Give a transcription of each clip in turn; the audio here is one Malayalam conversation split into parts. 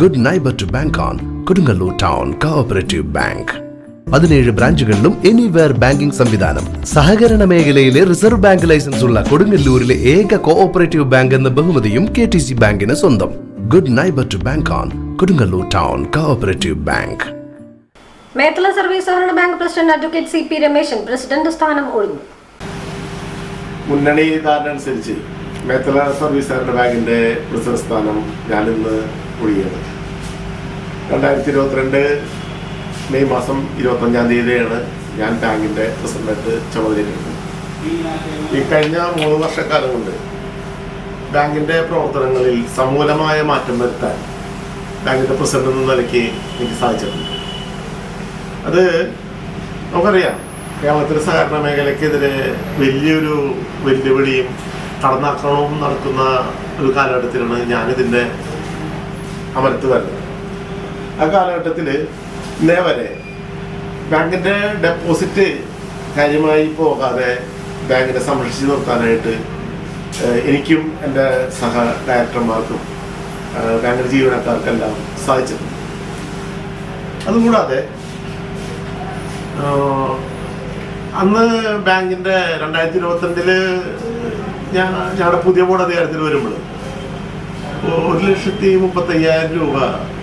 Good neighbour to bank on Kodungallur town cooperative bank പതിനേഴ് ബ്രാഞ്ചുകളിലും എനിവെയർ ബാങ്കിംഗ് സംവിധാനം. സഹകരണ മേഖലയിലെ റിസർവ് ബാങ്ക് ലൈസൻസ് ഉള്ള കൊടുങ്ങല്ലൂരിലെ ഏക കോഓപ്പറേറ്റീവ് ബാങ്ക് എന്ന ബഹുമതിയും കെ ടി സി ബാങ്കിന് സ്വന്തം. Good neighbour to bank on Kodungallur town cooperative bank Methala service സഹകരണ bank president advocate C P Rameshan president സ്ഥാനം ഒഴിഞ്ഞു. മുന്നണി ധാരണ മേത്തല സർവീസ് സഹകരണ ബാങ്കിന്റെ പ്രസിഡന്റ് സ്ഥാനം ഞാനിന്ന് ഒഴിയുന്നത് രണ്ടായിരത്തി ഇരുപത്തിരണ്ട് മെയ് മാസം ഇരുപത്തഞ്ചാം തീയതിയാണ് ഞാൻ ബാങ്കിന്റെ പ്രസിഡന്റ് ചുമതലയേറ്റത്. ഈ കഴിഞ്ഞ മൂന്ന് വർഷക്കാലം കൊണ്ട് ബാങ്കിന്റെ പ്രവർത്തനങ്ങളിൽ സമൂലമായ മാറ്റം വരുത്താൻ ബാങ്കിന്റെ പ്രസിഡന്റ് എന്ന നിലയ്ക്ക് എനിക്ക് സാധിച്ചിട്ടുണ്ട്. അത് നമുക്കറിയാം കേരളത്തിലെ സഹകരണ മേഖലയ്ക്കെതിരെ വലിയൊരു വെല്ലുവിളിയും കടന്നാക്രമണവും നടക്കുന്ന ഒരു കാലഘട്ടത്തിലാണ് ഞാനിതിന്റെ അമരത്ത് വരുന്നത് ആ കാലഘട്ടത്തിൽ ഇന്നേ ബാങ്കിന്റെ ഡെപ്പോസിറ്റ് കാര്യമായി പോകാതെ ബാങ്കിനെ സംരക്ഷിച്ച് നിർത്താനായിട്ട് എനിക്കും എന്റെ സഹ ഡയറക്ടർമാർക്കും ബാങ്കിന്റെ ജീവനക്കാർക്കെല്ലാം സാധിച്ചിട്ടുണ്ട്. അതുകൂടാതെ അന്ന് ബാങ്കിന്റെ രണ്ടായിരത്തി ഇരുപത്തിരണ്ടിൽ ഞാൻ ഞങ്ങളുടെ പുതിയ ബോർഡ് അധികാരത്തിൽ വരുമ്പോൾ ഒരു ലക്ഷത്തി മുപ്പത്തി അയ്യായിരം രൂപ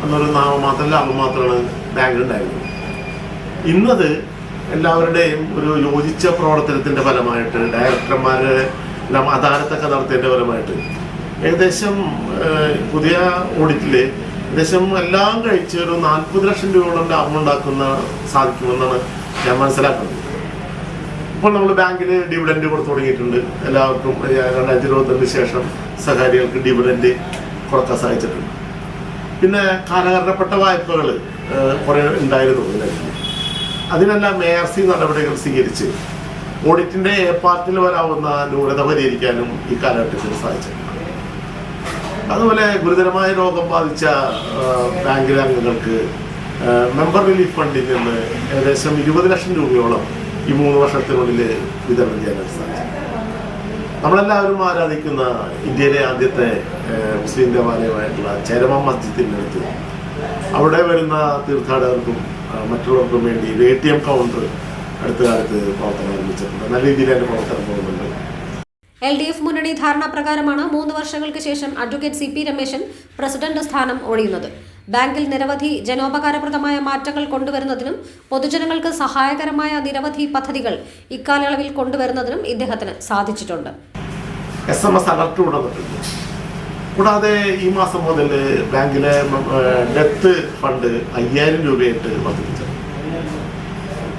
എന്നൊരു നാമമാത്രം ലാഭം മാത്രമാണ് ബാങ്കിലുണ്ടായിരുന്നത്. ഇന്നത് എല്ലാവരുടെയും ഒരു യോജിച്ച പ്രവർത്തനത്തിന്റെ ഫലമായിട്ട് ഡയറക്ടർമാരെ എല്ലാം അദാലത്തൊക്കെ നടത്തിയതിന്റെ ഫലമായിട്ട്. ഏകദേശം പുതിയ ഓഡിറ്റിൽ ഏകദേശം എല്ലാം കഴിച്ച് ഒരു നാൽപ്പത് ലക്ഷം രൂപയോളം ലാഭം ഉണ്ടാക്കുന്ന സാധിക്കുമെന്നാണ് ഞാൻ മനസ്സിലാക്കുന്നത്. ഇപ്പോൾ നമ്മൾ ബാങ്കിൽ ഡിവിഡൻഡ് കൊടുത്തു തുടങ്ങിയിട്ടുണ്ട്. എല്ലാവർക്കും രണ്ടായിരത്തി ഇരുപത്തിരണ്ടിന് ശേഷം സഹകാരികൾക്ക് ഡിവിഡൻഡ് കൊടുക്കാൻ സഹായിച്ചിട്ടുണ്ട് പിന്നെ കാലഹരണപ്പെട്ട വായ്പകൾ കുറേ ഉണ്ടായിരുന്നു. അതിനെല്ലാം എ ആർ സി നടപടികൾ സ്വീകരിച്ച് ഓഡിറ്റിന്റെ എ പാർട്ടിൽ വരാവുന്ന ന്യൂനത പരിഹരിക്കാനും ഈ കാലഘട്ടത്തിൽ സാധിച്ചിട്ടുണ്ട്. അതുപോലെ ഗുരുതരമായ രോഗം ബാധിച്ച ബാങ്കിലെ അംഗങ്ങൾക്ക് മെമ്പർ റിലീഫ് ഫണ്ടിൽ നിന്ന് ഏകദേശം ഇരുപത് ലക്ഷം രൂപയോളം ഈ മൂന്ന് വർഷത്തിനുള്ളിൽ വിതരണം ചെയ്യാനായിട്ട് സാധിച്ചു. നമ്മളെല്ലാവരും ആരാധിക്കുന്ന ഇന്ത്യയിലെ ആദ്യത്തെ മുസ്ലിം ദേവാലയമായിട്ടുള്ള ചേരമ മസ്ജിദിന്റെ അടുത്ത് അവിടെ വരുന്ന തീർത്ഥാടകർക്കും മറ്റുള്ളവർക്കും വേണ്ടി ഒരു എ ടി എം കൗണ്ടർ അടുത്ത കാലത്ത് പ്രവർത്തനം ആരംഭിച്ചിട്ടുണ്ട്. നല്ല രീതിയിൽ അതിന്റെ പ്രവർത്തനം പോകുന്നുണ്ട്. എൽ ഡി എഫ് മുന്നണി ധാരണ പ്രകാരമാണ് മൂന്ന് വർഷങ്ങൾക്ക് ശേഷം advocate C P Rameshan president സ്ഥാനം ഒഴിയുന്നത്. ബാങ്കിൽ നിരവധി ജനോപകാരപ്രദമായ മാറ്റങ്ങൾ കൊണ്ടുവരുന്നതിനും പൊതുജനങ്ങൾക്ക് സഹായകരമായ നിരവധി പദ്ധതികൾ ഇക്കാലയളവിൽ കൊണ്ടുവരുന്നതിനും ഇദ്ദേഹത്തിന് സാധിച്ചിട്ടുണ്ട്. എസ് എം എസ് അലർട്ട് കൊണ്ടുവന്നിട്ടുണ്ട് കൂടാതെ ഈ മാസം മുതൽ ബാങ്കിലെ ഡെത്ത് ഫണ്ട് അയ്യായിരം രൂപയായിട്ട് വർദ്ധിപ്പിച്ചു.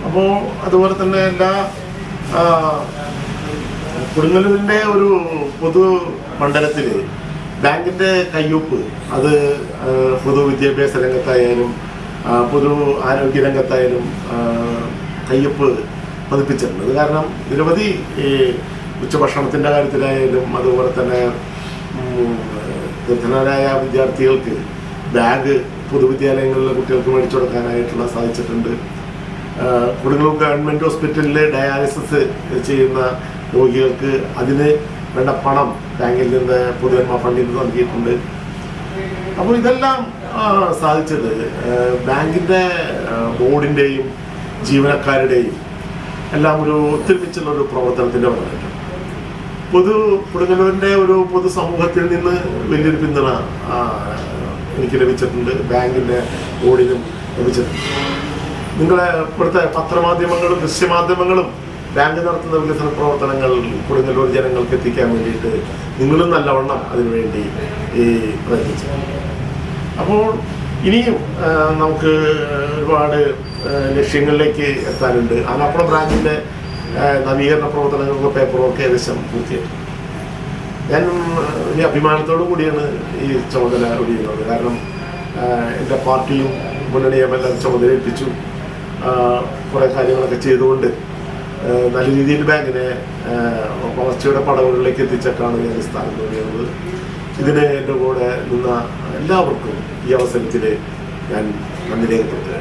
അപ്പോൾ അതുപോലെ തന്നെ എല്ലാ കൊടുങ്ങല്ലൂരിന്റെ ഒരു പൊതു മണ്ഡലത്തിൽ ബാങ്കിന്റെ കയ്യൊപ്പ് അത് പൊതു പൊതുവിദ്യാഭ്യാസ രംഗത്തായാലും പൊതു ആരോഗ്യ രംഗത്തായാലും കയ്യൊപ്പ് പതിപ്പിച്ചിട്ടുണ്ട്. കാരണം നിരവധി ഈ ഉച്ചഭക്ഷണത്തിന്റെ കാര്യത്തിലായാലും അതുപോലെ തന്നെ നിർധനരായ വിദ്യാർത്ഥികൾക്ക് ബാഗ് പൊതുവിദ്യാലയങ്ങളിലെ കുട്ടികൾക്ക് മേടിച്ചു കൊടുക്കാനായിട്ടുള്ള സാധിച്ചിട്ടുണ്ട്. കുടുങ്ങൾ ഗവൺമെന്റ് ഹോസ്പിറ്റലിൽ ഡയാലിസിസ് ചെയ്യുന്ന രോഗികൾക്ക് അതിന് വേണ്ട പണം ബാങ്കിൽ നിന്ന് പൊതുജന്മ ഫണ്ടിൽ നിന്ന് നൽകിയിട്ടുണ്ട്. അപ്പോൾ ഇതെല്ലാം സാധിച്ചത് ബാങ്കിന്റെ ബോർഡിന്റെയും ജീവനക്കാരുടെയും എല്ലാം ഒരു ഒത്തൊരുമിച്ചുള്ള ഒരു പ്രവർത്തനത്തിന്റെ ഭാഗമായിട്ട്. പൊതു കൊടുങ്ങല്ലൂരിന്റെ ഒരു പൊതു സമൂഹത്തിൽ നിന്ന് വലിയൊരു പിന്തുണ എനിക്ക് ലഭിച്ചിട്ടുണ്ട് ബാങ്കിന്റെ ബോർഡിനും ലഭിച്ചിട്ടുണ്ട്. നിങ്ങളെ ഇവിടുത്തെ പത്രമാധ്യമങ്ങളും ദൃശ്യമാധ്യമങ്ങളും ബാങ്ക് നടത്തുന്ന വികസന പ്രവർത്തനങ്ങൾ കൊടുങ്ങല്ലൂർ ജനങ്ങൾക്ക് എത്തിക്കാൻ വേണ്ടിയിട്ട് നിങ്ങളും നല്ലവണ്ണം അതിനുവേണ്ടി ഈ പ്രയത്നിച്ചു. അപ്പോൾ ഇനിയും നമുക്ക് ഒരുപാട് ലക്ഷ്യങ്ങളിലേക്ക് എത്താനുണ്ട്. ആലപ്പുഴ ബ്രാഞ്ചിന്റെ നവീകരണ പ്രവർത്തനങ്ങൾക്ക് പേപ്പർ വർക്ക് ഏകദേശം പൂർത്തിയായി. ഞാൻ വലിയ അഭിമാനത്തോടു കൂടിയാണ് ഈ ചുമതല ഒഴിയുന്നത്. കാരണം എന്റെ പാർട്ടിയും മുന്നണിയും എല്ലാം ചുമതല ഏൽപ്പിച്ചു കുറേ കാര്യങ്ങളൊക്കെ ചെയ്തുകൊണ്ട് നല്ല രീതിയിൽ ബാങ്കിനെ വളർച്ചയുടെ പടവുകളിലേക്ക് എത്തിച്ചിട്ടാണ് ഞാൻ ഈ സ്ഥാനം തോന്നിയത് ഇതിന് എന്റെ കൂടെ നിന്ന എല്ലാവർക്കും ഈ അവസരത്തിൽ ഞാൻ നന്ദി രേഖപ്പെടുത്തുന്നു.